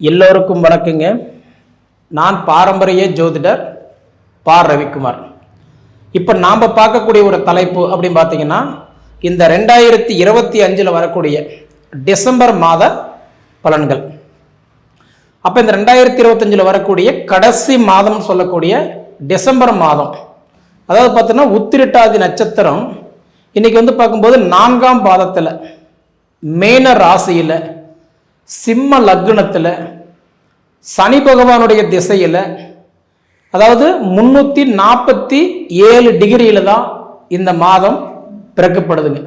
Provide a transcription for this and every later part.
எல்லோருக்கும் வணக்கங்க. நான் பாரம்பரிய ஜோதிடர் பா ரவிக்குமார். இப்போ நாம் பார்க்கக்கூடிய ஒரு தலைப்பு அப்படின்னு பார்த்தீங்கன்னா இந்த ரெண்டாயிரத்தி இருபத்தி அஞ்சில் வரக்கூடிய டிசம்பர் மாத பலன்கள். அப்போ இந்த ரெண்டாயிரத்தி இருபத்தஞ்சில் வரக்கூடிய கடைசி மாதம்னு சொல்லக்கூடிய டிசம்பர் மாதம். அதாவது பார்த்தோன்னா உத்திரட்டாதி நட்சத்திரம் இன்னைக்கு வந்து பார்க்கும்போது நான்காம் பாதத்தில் மேன ராசியில் சிம்ம லக்னத்தில் சனி பகவானுடைய திசையில் அதாவது முந்நூற்றி நாற்பத்தி ஏழு டிகிரியில் தான் இந்த மாதம் பிறக்கப்படுதுங்க.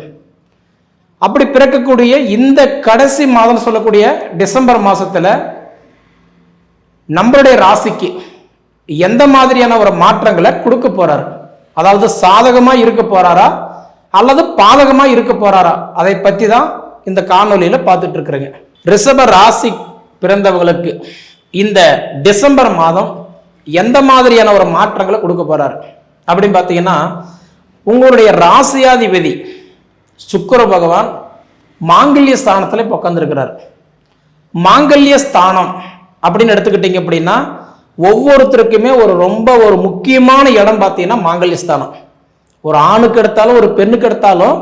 அப்படி பிறக்கக்கூடிய இந்த கடைசி மாதம் சொல்லக்கூடிய டிசம்பர் மாதத்தில் நம்மளுடைய ராசிக்கு எந்த மாதிரியான ஒரு மாற்றங்களை கொடுக்க போகிறார் அதாவது சாதகமாக இருக்க போகிறாரா அல்லது பாதகமாக இருக்க போகிறாரா அதை பற்றி தான் இந்த காணொலியில் பார்த்துட்ருக்குறேங்க ரிஷப ராசி பிறந்தவர்களுக்கு இந்த டிசம்பர் மாதம் எந்த மாதிரியான ஒரு மாற்றங்களை கொடுக்க போறாரு? அப்படின்னு பார்த்தீங்கன்னா உங்களுடைய ராசியாதிபதி சுக்கர பகவான் மாங்கல்ய ஸ்தானத்தில் இப்போ உட்காந்துருக்கிறார் மாங்கல்ய ஸ்தானம் அப்படின்னு எடுத்துக்கிட்டீங்க அப்படின்னா ஒவ்வொருத்தருக்குமே ஒரு ரொம்ப ஒரு முக்கியமான இடம் பார்த்தீங்கன்னா மாங்கல்ய ஸ்தானம். ஒரு ஆணுக்கு எடுத்தாலும் ஒரு பெண்ணுக்கு எடுத்தாலும்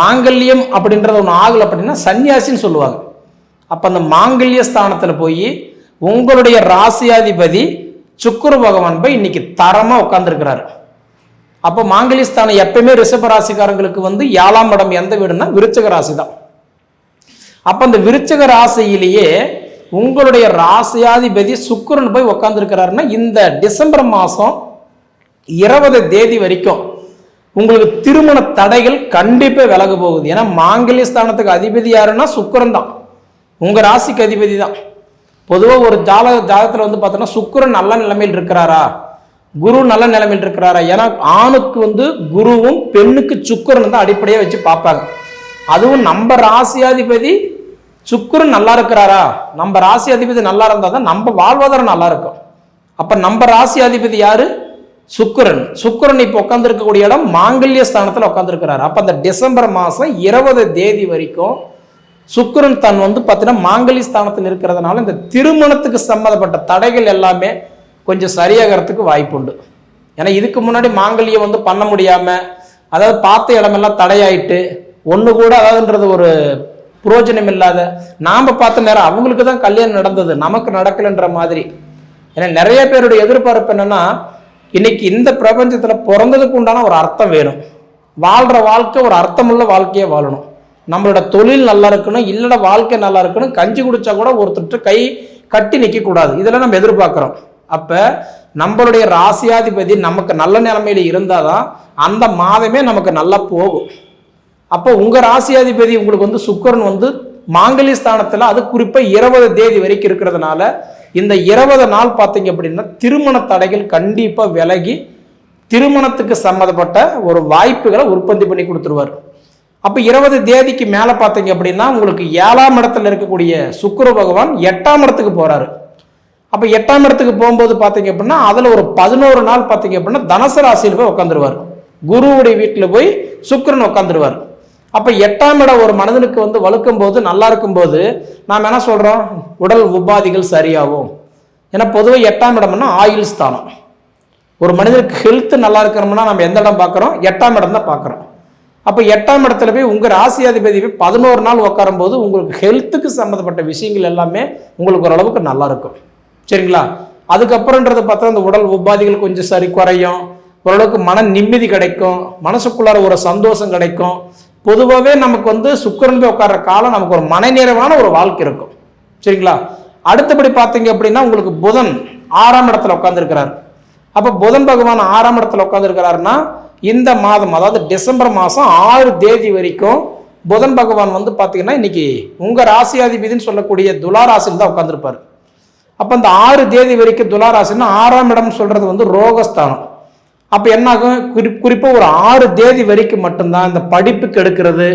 மாங்கல்யம் அப்படின்றது ஒன்று ஆகலை அப்படின்னா சன்னியாசின்னு சொல்லுவாங்க. அப்போ அந்த மாங்கல்ய ஸ்தானத்தில் போய் உங்களுடைய ராசியாதிபதி சுக்குரு பகவான் போய் இன்னைக்கு தரமாக உட்காந்துருக்கிறாரு அப்போ மாங்கல்ய ஸ்தானம் எப்பயுமே ரிஷப ராசிக்காரங்களுக்கு வந்து ஏழாம் இடம் எந்த வீடுன்னா விருச்சக ராசி தான் அப்போ அந்த விருச்சக ராசியிலேயே உங்களுடைய ராசியாதிபதி சுக்கிரன் போய் உட்காந்துருக்கிறாருன்னா இந்த டிசம்பர் மாதம் இருபது தேதி வரைக்கும் உங்களுக்கு திருமண தடைகள் கண்டிப்பாக விலக போகுது. ஏன்னா மாங்கல்ய ஸ்தானத்துக்கு அதிபதி யாருன்னா சுக்கிரன் தான் உங்கள் ராசிக்கு அதிபதி தான். பொதுவாக ஒரு ஜாதக ஜாதகத்தில் வந்து பார்த்தோன்னா சுக்கரன் நல்ல நிலைமையில் இருக்கிறாரா? குரு நல்ல நிலைமையில் இருக்கிறாரா? ஏன்னா ஆணுக்கு வந்து குருவும் பெண்ணுக்கு சுக்கரன் தான் அடிப்படையாக வச்சு பார்ப்பாங்க. அதுவும் நம்ம ராசியாதிபதி சுக்கிரன் நல்லா இருக்கிறாரா? நம்ம ராசி அதிபதி நல்லா இருந்தால் தான் நம்ம வாழ்வாதாரம் நல்லா இருக்கும். அப்போ நம்ம ராசி அதிபதி யாரு? சுக்கரன். சுக்கிரன் இப்போ உட்காந்துருக்கக்கூடிய இடம் மாங்கல்ய ஸ்தானத்தில் உட்காந்துருக்கிறாரு அப்போ அந்த டிசம்பர் மாதம் இருபது தேதி வரைக்கும் சுக்கரன் தன் வந்து பார்த்தீங்கன்னா மாங்கலி ஸ்தானத்தில் இருக்கிறதுனால இந்த திருமணத்துக்கு சம்மந்தப்பட்ட தடைகள் எல்லாமே கொஞ்சம் சரியாகிறதுக்கு வாய்ப்புண்டு ஏன்னா இதுக்கு முன்னாடி மாங்கல்யம் வந்து பண்ண முடியாமல் அதாவது பார்த்த இடமெல்லாம் தடையாயிட்டு ஒன்று கூட அதாவதுன்றது ஒரு புரோஜனம் இல்லாத நாம் பார்த்த நேரம் அவங்களுக்கு தான் கல்யாணம் நடந்தது நமக்கு நடக்கலைன்ற மாதிரி. ஏன்னா நிறைய பேருடைய எதிர்பார்ப்பு என்னென்னா இன்னைக்கு இந்த பிரபஞ்சத்தில் பிறந்ததுக்கு உண்டான ஒரு அர்த்தம் வேணும். வாழ்கிற வாழ்க்கை ஒரு அர்த்தமுள்ள வாழ்க்கையை வாழணும். நம்மளோட தொழில் நல்லா இருக்கணும் இல்லட வாழ்க்கை நல்லா இருக்கணும் கஞ்சி குடிச்சா கூட ஒருத்தர் கை கட்டி நிற்கக்கூடாது இதெல்லாம் நம்ம எதிர்பார்க்குறோம். அப்போ நம்மளுடைய ராசியாதிபதி நமக்கு நல்ல நிலைமையில இருந்தாதான் அந்த மாதமே நமக்கு நல்லா போகும். அப்போ உங்கள் ராசியாதிபதி உங்களுக்கு வந்து சுக்கரன் வந்து மாங்கலி ஸ்தானத்தில் அது குறிப்பாக இருபது தேதி வரைக்கும் இருக்கிறதுனால இந்த இருபது நாள் பார்த்தீங்க அப்படின்னா திருமண தடைகள் கண்டிப்பாக விலகி திருமணத்துக்கு சம்மந்தப்பட்ட ஒரு வாய்ப்புகளை உற்பத்தி பண்ணி கொடுத்துருவார். அப்போ இருபது தேதிக்கு மேலே பார்த்தீங்க அப்படின்னா உங்களுக்கு ஏழாம் இடத்துல இருக்கக்கூடிய சுக்கர பகவான் எட்டாம் இடத்துக்கு போகிறாரு அப்போ எட்டாம் இடத்துக்கு போகும்போது பார்த்தீங்க அப்படின்னா அதில் ஒரு பதினோரு நாள் பார்த்தீங்க அப்படின்னா தனுசு ராசியில் போய் உட்காந்துருவார் குருவுடைய வீட்டில் போய் சுக்கரன் உட்காந்துருவார் அப்போ எட்டாம் இடம் ஒரு மனிதனுக்கு வந்து வழுக்கும் போது நல்லா இருக்கும்போது நாம் என்ன சொல்கிறோம் உடல் உபாதிகள் சரியாகும். ஏன்னா பொதுவாக எட்டாம் இடம்னா ஆயுள் ஸ்தானம். ஒரு மனிதனுக்கு ஹெல்த் நல்லா இருக்கிறோம்னா நம்ம எந்த இடம் பார்க்குறோம் எட்டாம் இடம் தான் பார்க்குறோம் அப்போ எட்டாம் இடத்துல போய் உங்கள் ராசியாதிபதி போய் பதினோரு நாள் உட்காரும் போது உங்களுக்கு ஹெல்த்துக்கு சம்மந்தப்பட்ட விஷயங்கள் எல்லாமே உங்களுக்கு ஓரளவுக்கு நல்லா இருக்கும். சரிங்களா? அதுக்கப்புறம்ன்றது பார்த்தா அந்த உடல் உபாதிகள் கொஞ்சம் சரி குறையும். ஓரளவுக்கு மன நிம்மதி கிடைக்கும். மனசுக்குள்ளார ஒரு சந்தோஷம் கிடைக்கும். பொதுவாகவே நமக்கு வந்து சுக்கரன் போய் உட்கார்ற காலம் நமக்கு ஒரு மனநிறைவான ஒரு வாழ்க்கை இருக்கும். சரிங்களா? அடுத்தபடி பார்த்தீங்க அப்படின்னா உங்களுக்கு புதன் ஆறாம் இடத்துல உட்காந்துருக்கிறார் அப்போ புதன் பகவான் ஆறாம் இடத்துல உட்காந்துருக்கிறாருன்னா இந்த மாதம் அதாவது டிசம்பர் மாதம் ஆறு தேதி வரைக்கும் புதன் பகவான் வந்து பார்த்தீங்கன்னா இன்னைக்கு உங்கள் ராசியாதிபதினு சொல்லக்கூடிய துலா ராசியில் தான் உட்காந்துருப்பார் அப்போ அந்த ஆறு தேதி வரைக்கும் துலா ராசின்னா ஆறாம் இடம் சொல்கிறது வந்து ரோகஸ்தானம். அப்போ என்னாகும்? குறி குறிப்பாக ஒரு ஆறு தேதி வரைக்கும் மட்டும்தான் இந்த படிப்புக்கு எடுக்கிறது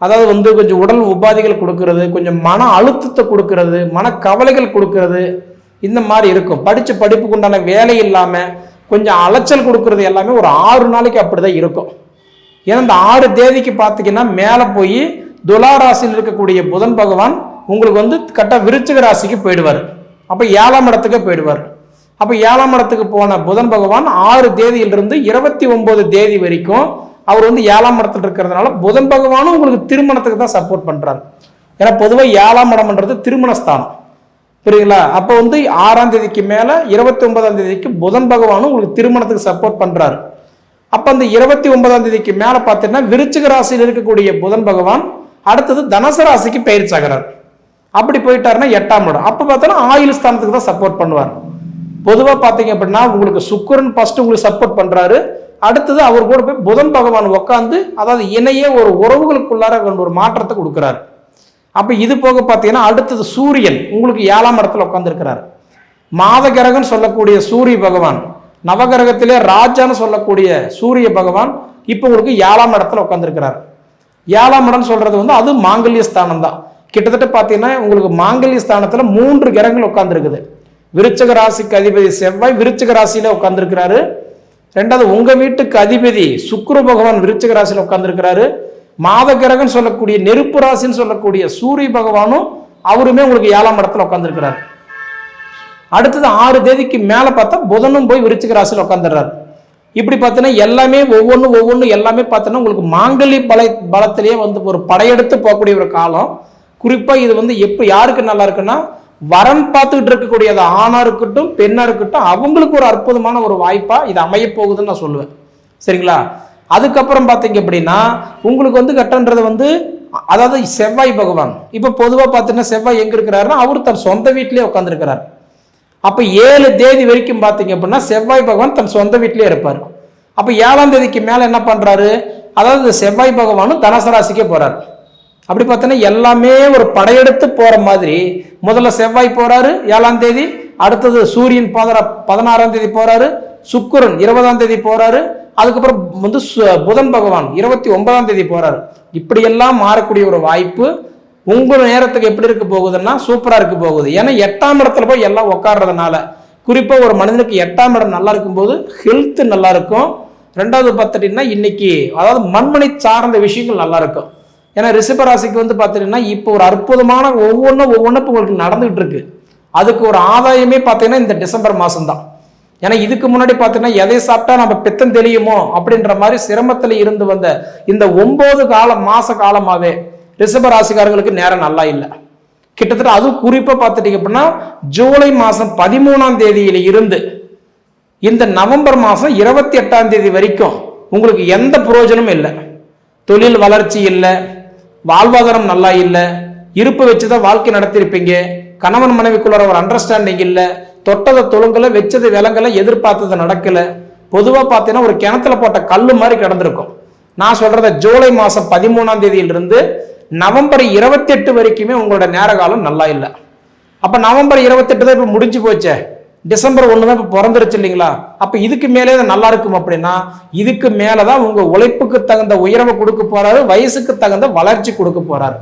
அதாவது வந்து கொஞ்சம் உடல் உபாதைகள் கொடுக்கறது கொஞ்சம் மன அழுத்தத்தை கொடுக்கறது மன கவலைகள் கொடுக்கறது. இந்த மாதிரி இருக்கும். படித்த படிப்புக்கு உண்டான வேலை இல்லாமல் கொஞ்சம் அலைச்சல் கொடுக்கறது எல்லாமே ஒரு ஆறு நாளைக்கு அப்படிதான் இருக்கும். ஏன்னா இந்த ஆறு தேதிக்கு பார்த்தீங்கன்னா மேலே போய் துலா ராசியில் இருக்கக்கூடிய புதன் பகவான் உங்களுக்கு வந்து கரெக்டாக விருச்சிக ராசிக்கு போயிடுவார். அப்போ ஏழாம் இடத்துக்கு போயிடுவார். அப்போ ஏழாம் இடத்துக்கு போன புதன் பகவான் ஆறு தேதியிலிருந்து இருபத்தி ஒன்பது தேதி வரைக்கும் அவர் வந்து ஏழாம் இடத்துல இருக்கிறதுனால புதன் பகவானும் உங்களுக்கு திருமணத்துக்கு தான் சப்போர்ட் பண்ணுறாரு ஏன்னா பொதுவாக ஏழாம் இடம்ன்றது திருமண ஸ்தானம் புரியுங்களா அப்போ வந்து ஆறாம் தேதிக்கு மேலே இருபத்தி ஒன்பதாம் தேதிக்கு புதன் பகவானும் உங்களுக்கு திருமணத்துக்கு சப்போர்ட் பண்ணுறாரு அப்போ அந்த இருபத்தி ஒன்பதாம் தேதிக்கு மேலே பார்த்தீங்கன்னா விருச்சிக ராசியில் இருக்கக்கூடிய புதன் பகவான் அடுத்தது தனசு ராசிக்கு பயிற்சி ஆகிறார் அப்படி போயிட்டாருன்னா எட்டாம் இடம். அப்போ பார்த்தோன்னா ஆயுள் ஸ்தானத்துக்கு தான் சப்போர்ட் பண்ணுவார். பொதுவாக பார்த்தீங்க அப்படின்னா உங்களுக்கு சுக்கரன் ஃபர்ஸ்ட் உங்களுக்கு சப்போர்ட் பண்ணுறாரு அடுத்தது அவர் கூட போய் புதன் பகவான் உட்காந்து அதாவது இணையே ஒரு உறவுகளுக்குள்ளார ஒரு மாற்றத்தை கொடுக்குறாரு. அப்போ இது போக பார்த்தீங்கன்னா அடுத்தது சூரியன். உங்களுக்கு ஏழாம் இடத்துல உட்காந்துருக்கிறார் மாத கிரகம்னு சொல்லக்கூடிய சூரிய பகவான் நவகிரகத்திலே ராஜான்னு சொல்லக்கூடிய சூரிய பகவான் இப்போ உங்களுக்கு ஏழாம் இடத்துல உட்காந்துருக்கிறார் ஏழாம் இடம் சொல்றது வந்து அது மாங்கல்ய ஸ்தானம் தான். கிட்டத்தட்ட பார்த்தீங்கன்னா உங்களுக்கு மாங்கல்ய ஸ்தானத்தில் மூன்று கிரகங்கள் உட்காந்துருக்குது விருச்சக ராசிக்கு அதிபதி செவ்வாய் விருச்சக ராசியில உட்காந்துருக்கிறாரு ரெண்டாவது உங்க வீட்டுக்கு அதிபதி சுக்ர பகவான் விருச்சக ராசியில் உட்காந்துருக்கிறாரு மாத கிரகம் சொல்லக்கூடிய நெருப்பு ராசின்னு சொல்லக்கூடிய சூரிய பகவானும் அவருமே உங்களுக்கு ஏழாம் இடத்துல உட்காந்துருக்கிறார் அடுத்தது ஆறு தேதிக்கு மேலே பார்த்தா புதனும் போய் விருச்சிக ராசியில் உட்காந்துடுறாரு இப்படி பார்த்தீங்கன்னா எல்லாமே ஒவ்வொன்றும் ஒவ்வொன்றும் எல்லாமே பார்த்தோன்னா உங்களுக்கு மாங்கலி பல பலத்திலேயே வந்து ஒரு படையெடுத்து போகக்கூடிய ஒரு காலம். குறிப்பாக இது வந்து எப்போ யாருக்கு நல்லா இருக்குன்னா வரம் பார்த்துக்கிட்டு இருக்கக்கூடிய அது ஆணாக இருக்கட்டும் பெண்ணாக இருக்கட்டும் அவங்களுக்கு ஒரு அற்புதமான ஒரு வாய்ப்பாக இது அமைய போகுதுன்னு நான் சொல்லுவேன். சரிங்களா? அதுக்கப்புறம் பார்த்தீங்க அப்படின்னா உங்களுக்கு வந்து கட்டன்றது வந்து அதாவது செவ்வாய் பகவான். இப்போ பொதுவாக பார்த்தீங்கன்னா செவ்வாய் எங்க இருக்கிறாருன்னா அவர் தன் சொந்த வீட்டிலேயே உட்காந்துருக்கிறார் அப்போ ஏழு தேதி வரைக்கும் பார்த்தீங்க அப்படின்னா செவ்வாய் பகவான் தன் சொந்த வீட்டிலேயே இருப்பார். அப்போ ஏழாம் தேதிக்கு மேலே என்ன பண்ணுறாரு அதாவது செவ்வாய் பகவானும் தனசராசிக்கே ராசிக்கே அப்படி பார்த்தோன்னா எல்லாமே ஒரு படையெடுத்து போற மாதிரி முதல்ல செவ்வாய் போறாரு ஏழாம் தேதி அடுத்தது சூரியன் பதினா பதினாறாம் தேதி போறாரு சுக்குரன் இருபதாம் தேதி போறாரு அதுக்கப்புறம் வந்து சு- புதன் பகவான் இருபத்தி ஒன்பதாம் தேதி போறாரு. இப்படியெல்லாம் மாறக்கூடிய ஒரு வாய்ப்பு உங்கள் நேரத்துக்கு எப்படி இருக்க போகுதுன்னா சூப்பராக இருக்க போகுது. ஏன்னா எட்டாம் இடத்துல போய் எல்லாம் உட்கார்றதுனால குறிப்பாக ஒரு மனிதனுக்கு எட்டாம் இடம் நல்லா இருக்கும்போது ஹெல்த் நல்லா இருக்கும். ரெண்டாவது பார்த்துட்டீங்கன்னா இன்னைக்கு அதாவது மண்மனை சார்ந்த விஷயங்கள் நல்லா இருக்கும். ஏன்னா ரிஷபராசிக்கு வந்து பார்த்துட்டீங்கன்னா இப்போ ஒரு அற்புதமான ஒவ்வொன்றும் ஒவ்வொன்றும் இப்போ உங்களுக்கு நடந்துகிட்டு இருக்கு. அதுக்கு ஒரு ஆதாயமே பார்த்தீங்கன்னா இந்த டிசம்பர் மாதம் தான் ஏன்னா இதுக்கு முன்னாடி பார்த்தீங்கன்னா எதை சாப்பிட்டா நம்ம பித்தம் தெளியுமோ அப்படின்ற மாதிரி சிரமத்தில் இருந்து வந்த இந்த ஒன்பது கால மாச காலமாகவே ரிஷப ராசிக்காரங்களுக்கு நேரம் நல்லா இல்லை. கிட்டத்தட்ட அதுவும் குறிப்பாக பார்த்துட்டீங்க அப்படின்னா ஜூலை மாதம் பதிமூணாம் தேதியில இருந்து இந்த நவம்பர் மாதம் இருபத்தி எட்டாம் தேதி வரைக்கும் உங்களுக்கு எந்த புரோஜனமும் இல்லை. தொழில் வளர்ச்சி இல்லை வாழ்வாதாரம் நல்லா இல்லை இருப்பு வச்சு தான் வாழ்க்கை நடத்தியிருப்பீங்க கணவன் மனைவிக்குள்ளார ஒரு அண்டர்ஸ்டாண்டிங் இல்லை. தொட்டதை தொழுங்கலை வச்சது விலங்கலை எதிர்பார்த்தது நடக்கல. பொதுவாக பார்த்தீங்கன்னா ஒரு கிணத்துல போட்ட கல் மாதிரி கிடந்திருக்கும். நான் சொல்கிறத ஜூலை மாதம் பதிமூணாம் தேதியிலிருந்து நவம்பர் இருபத்தி எட்டு வரைக்குமே உங்களோட நேர காலம் நல்லா இல்லை. அப்போ நவம்பர் இருபத்தெட்டு தான் இப்போ முடிஞ்சு போச்சே. டிசம்பர் ஒன்று தான் இப்போ பிறந்துருச்சு இல்லைங்களா? அப்போ இதுக்கு மேலே இது நல்லா இருக்கும் அப்படின்னா இதுக்கு மேலே தான் உங்கள் உழைப்புக்கு தகுந்த உயர்வை கொடுக்க போகிறாரு வயசுக்கு தகுந்த வளர்ச்சி கொடுக்க போகிறாரு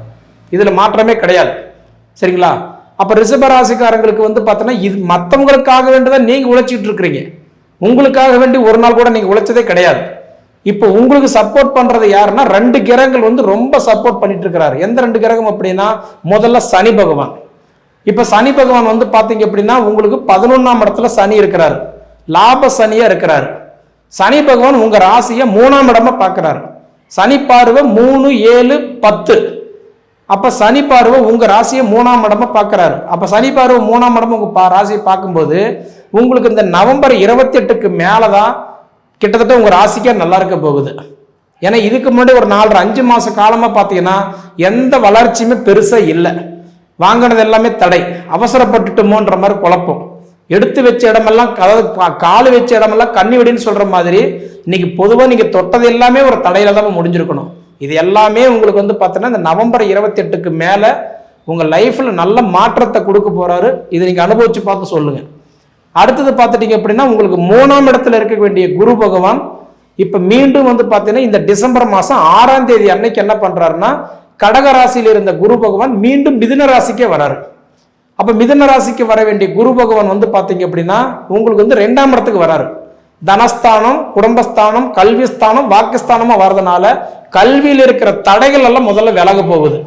இதில் மாற்றமே கிடையாது. சரிங்களா? அப்போ ரிஷபராசிக்காரங்களுக்கு வந்து பார்த்தோன்னா இது மற்றவங்களுக்காக வேண்டிதான் நீங்கள் உழைச்சிட்டு இருக்கிறீங்க. உங்களுக்காக வேண்டி ஒரு நாள் கூட நீங்கள் உழைச்சதே கிடையாது. இப்போ உங்களுக்கு சப்போர்ட் பண்ணுறது யாருன்னா ரெண்டு கிரகங்கள் வந்து ரொம்ப சப்போர்ட் பண்ணிட்டு இருக்கிறாரு. எந்த ரெண்டு கிரகம் அப்படின்னா முதல்ல சனி பகவான். இப்போ சனி பகவான் வந்து பார்த்தீங்க அப்படின்னா உங்களுக்கு பதினொன்றாம் இடத்துல சனி இருக்கிறாரு. லாப சனியாக இருக்கிறாரு. சனி பகவான் உங்கள் ராசியை மூணாம் இடமா பார்க்குறாரு. சனி பார்வை மூணு ஏழு பத்து. அப்போ சனி பார்வை உங்கள் ராசியை மூணாம் இடமா பார்க்கறாரு. அப்போ சனி பார்வை மூணாம் இடமா உங்கள் பா- ராசியை பார்க்கும்போது உங்களுக்கு இந்த நவம்பர் இருபத்தி எட்டுக்கு மேலதான் கிட்டத்தட்ட உங்கள் ராசிக்கே நல்லா இருக்க போகுது. ஏன்னா இதுக்கு முன்னாடி ஒரு நாலரை அஞ்சு மாத காலமாக பார்த்தீங்கன்னா எந்த வளர்ச்சியுமே பெருசாக இல்லை. வாங்கினது எல்லாமே தடை. அவசரப்பட்டுட்டுமோன்ற மாதிரி குழப்பம். எடுத்து வச்ச இடமெல்லாம் அதாவது கா- காலு வச்ச இடமெல்லாம் கண்ணி வெடின்னு சொல்கிற மாதிரி இன்னைக்கு பொதுவாக நீங்கள் தொட்டது எல்லாமே ஒரு தடையில தான் முடிஞ்சிருக்கணும். இது எல்லாமே உங்களுக்கு வந்து பார்த்தீங்கன்னா இந்த நவம்பர் இருபத்தி எட்டுக்கு உங்கள் லைஃப்பில் நல்ல மாற்றத்தை கொடுக்க போகிறாரு இதை நீங்கள் அனுபவித்து பார்த்து சொல்லுங்கள் அடுத்தது பார்த்துட்டீங்க அப்படின்னா உங்களுக்கு மூணாம் இடத்துல இருக்க வேண்டிய குரு பகவான் இப்போ மீண்டும் வந்து பார்த்தீங்கன்னா இந்த டிசம்பர் மாதம் ஆறாம் தேதி அன்னைக்கு என்ன பண்ணுறாருன்னா கடக ராசியில் இருந்த குரு பகவான் மீண்டும் மிதுன ராசிக்கே வராரு. அப்போ மிதுன ராசிக்கு வர வேண்டிய குரு பகவான் வந்து பார்த்தீங்க அப்படின்னா உங்களுக்கு வந்து ரெண்டாம் இடத்துக்கு வராரு. தனஸ்தானம் குடும்பஸ்தானம் கல்விஸ்தானம் வாக்குஸ்தானமா வர்றதுனால கல்வியில் இருக்கிற தடைகள் எல்லாம் முதல்ல விலக போகுது.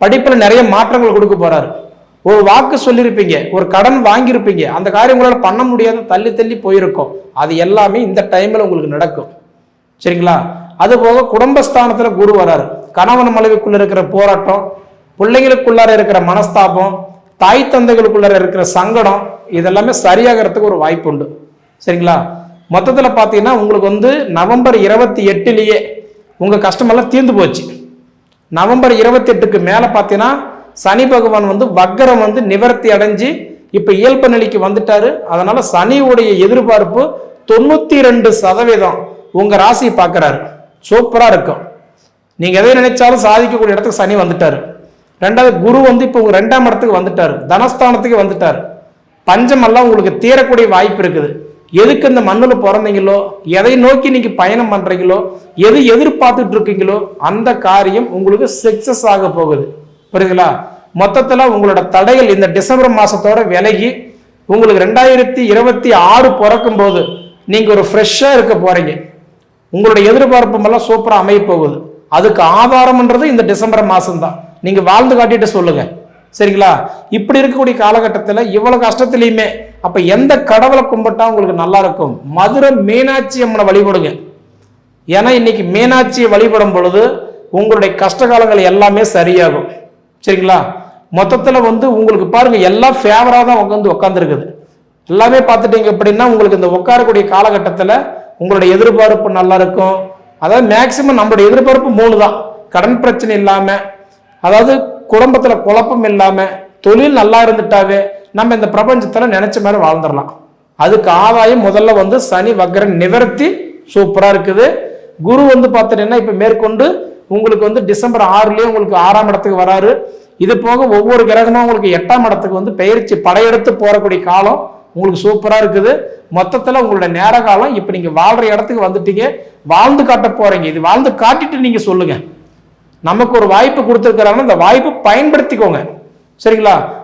படிப்பில் நிறைய மாற்றங்கள் கொடுக்க போறாரு. ஒரு வாக்கு சொல்லியிருப்பீங்க ஒரு கடன் வாங்கியிருப்பீங்க அந்த காரியம் பண்ண முடியாத தள்ளி தள்ளி போயிருக்கும். அது எல்லாமே இந்த டைமில் உங்களுக்கு நடக்கும். சரிங்களா? அது போக குடும்பஸ்தானத்துல குரு வராரு. கணவன் மனைவிக்குள்ள இருக்கிற போராட்டம் பிள்ளைங்களுக்குள்ளார இருக்கிற மனஸ்தாபம் தாய் தந்தைகளுக்குள்ளார இருக்கிற சங்கடம் இதெல்லாமே சரியாகிறதுக்கு ஒரு வாய்ப்பு உண்டு சரிங்களா? மொத்தத்தில் பார்த்தீங்கன்னா உங்களுக்கு வந்து நவம்பர் இருபத்தி எட்டுலேயே உங்கள் கஷ்டமெல்லாம் தீர்ந்து போச்சு. நவம்பர் இருபத்தி எட்டுக்கு மேல பார்த்தீங்கன்னா சனி பகவான் வந்து வக்கரம் வந்து நிவர்த்தி அடைஞ்சு இப்போ இயல்பு நிலைக்கு வந்துட்டாரு. அதனால சனியுடைய எதிர்பார்ப்பு தொண்ணூற்றி ரெண்டு சதவீதம் உங்கள் ராசி பார்க்குறாரு. சூப்பராக இருக்கும். நீங்கள் எதை நினைச்சாலும் சாதிக்கக்கூடிய இடத்துக்கு சனி வந்துட்டார். ரெண்டாவது குரு வந்து இப்போ உங்கள் ரெண்டாம் இடத்துக்கு வந்துட்டார். தனஸ்தானத்துக்கு வந்துட்டார். பஞ்சமெல்லாம் உங்களுக்கு தீரக்கூடிய வாய்ப்பு இருக்குது. எதுக்கு இந்த மண்ணில் பிறந்தீங்களோ எதை நோக்கி நீங்க பயணம் பண்றீங்களோ எது எதிர்பார்த்துட்டு இருக்கீங்களோ அந்த காரியம் உங்களுக்கு சக்சஸ் ஆக போகுது. புரியுதுங்களா? மொத்தத்தில் உங்களோட தடைகள் இந்த டிசம்பர் மாசத்தோட விலகி உங்களுக்கு ரெண்டாயிரத்தி இருபத்தி ஆறு பிறக்கும் போது நீங்க ஒரு ஃப்ரெஷ்ஷாக இருக்க போறீங்க. உங்களுடைய எதிர்பார்ப்பு எல்லாம் சூப்பரா அமைய போகுது. அதுக்கு ஆதாரம்ன்றது இந்த டிசம்பர் மாசம் தான் நீங்க வாழ்ந்து காட்டிட்டு சொல்லுங்க. சரிங்களா? இப்படி இருக்கக்கூடிய காலகட்டத்தில் இவ்வளவு கஷ்டத்துலையுமே அப்ப எந்த கடவுளை கும்பிட்டா உங்களுக்கு நல்லா இருக்கும்? மதுரை மீனாட்சி அம்மனை வழிபடுங்க. ஏன்னா இன்னைக்கு மீனாட்சியை வழிபடும் பொழுது உங்களுடைய கஷ்ட காலங்கள் எல்லாமே சரியாகும். சரிங்களா? மொத்தத்தில் வந்து உங்களுக்கு பாருங்க எல்லாம் ஃபேவரா தான் உட்காந்து உட்காந்துருக்குது எல்லாமே பார்த்துட்டீங்க அப்படின்னா உங்களுக்கு இந்த உட்காரக்கூடிய காலகட்டத்தில் உங்களுடைய எதிர்பார்ப்பு நல்லா இருக்கும். அதாவது மேக்சிமம் நம்மளுடைய எதிர்பார்ப்பு மூணு தான் கடன் பிரச்சனை இல்லாமல் அதாவது குடும்பத்தில் குழப்பம் இல்லாமல் தொழில் நல்லா இருந்துட்டாவே நம்ம இந்த பிரபஞ்சத்தில் நினைச்ச மாதிரி வாழ்ந்துடலாம். அதுக்கு ஆதாயம் முதல்ல வந்து சனி வக்ரன் நிவர்த்தி. சூப்பராக இருக்குது. குரு வந்து பார்த்துட்டீங்கன்னா இப்போ மேற்கொண்டு உங்களுக்கு வந்து டிசம்பர் ஆறுலயே உங்களுக்கு ஆறாம் இடத்துக்கு வராரு. இது போக ஒவ்வொரு கிரகமும் உங்களுக்கு எட்டாம் இடத்துக்கு வந்து பயிற்சி படையெடுத்து போகக்கூடிய காலம் உங்களுக்கு சூப்பராக இருக்குது. மொத்தத்தில் உங்களோட நேர காலம் இப்போ நீங்கள் வாழ்கிற இடத்துக்கு வந்துட்டீங்க. வாழ்ந்து காட்ட போகிறீங்க இது வாழ்ந்து காட்டிட்டு நீங்கள் சொல்லுங்கள் நமக்கு ஒரு வாய்ப்பு கொடுத்துருக்கிறாங்க அந்த வாய்ப்பு பயன்படுத்திக்கோங்க. சரிங்களா?